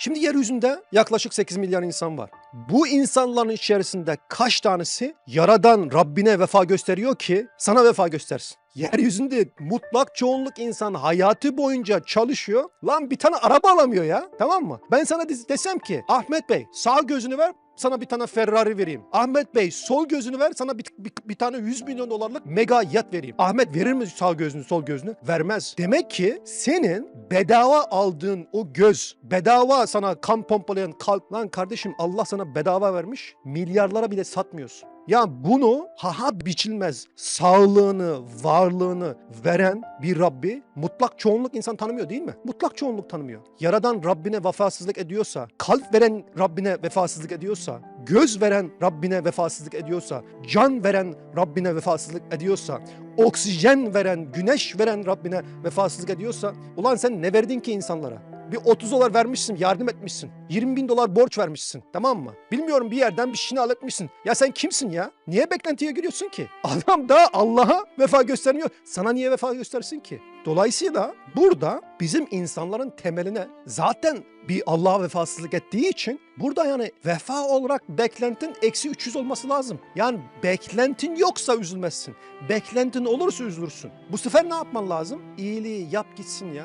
Şimdi yeryüzünde yaklaşık 8 milyar insan var. Bu insanların içerisinde kaç tanesi yaradan Rabbine vefa gösteriyor ki sana vefa göstersin? Yeryüzünde mutlak çoğunluk insan hayatı boyunca çalışıyor. Lan bir tane araba alamıyor ya. Tamam mı? Ben sana des- desem ki Ahmet Bey sağ gözünü ver sana bir tane Ferrari vereyim. Ahmet Bey sol gözünü ver sana bir, bir, bir tane 100 milyon dolarlık mega yat vereyim. Ahmet verir mi sağ gözünü sol gözünü? Vermez. Demek ki senin bedava aldığın o göz, bedava sana kan pompalayan kalp lan kardeşim Allah sana bedava vermiş. Milyarlara bile satmıyorsun. Ya bunu haha biçilmez sağlığını, varlığını veren bir Rabbi mutlak çoğunluk insan tanımıyor değil mi? Mutlak çoğunluk tanımıyor. Yaradan Rabbine vefasızlık ediyorsa, kalp veren Rabbine vefasızlık ediyorsa, göz veren Rabbine vefasızlık ediyorsa, can veren Rabbine vefasızlık ediyorsa, oksijen veren, güneş veren Rabbine vefasızlık ediyorsa, ulan sen ne verdin ki insanlara? Bir 30 dolar vermişsin, yardım etmişsin. 20 bin dolar borç vermişsin, tamam mı? Bilmiyorum bir yerden bir şeyini alıtmışsın. Ya sen kimsin ya? Niye beklentiye giriyorsun ki? Adam da Allah'a vefa göstermiyor. Sana niye vefa göstersin ki? Dolayısıyla burada bizim insanların temeline zaten bir Allah'a vefasızlık ettiği için burada yani vefa olarak beklentin eksi 300 olması lazım. Yani beklentin yoksa üzülmezsin. Beklentin olursa üzülürsün. Bu sefer ne yapman lazım? İyiliği yap gitsin ya.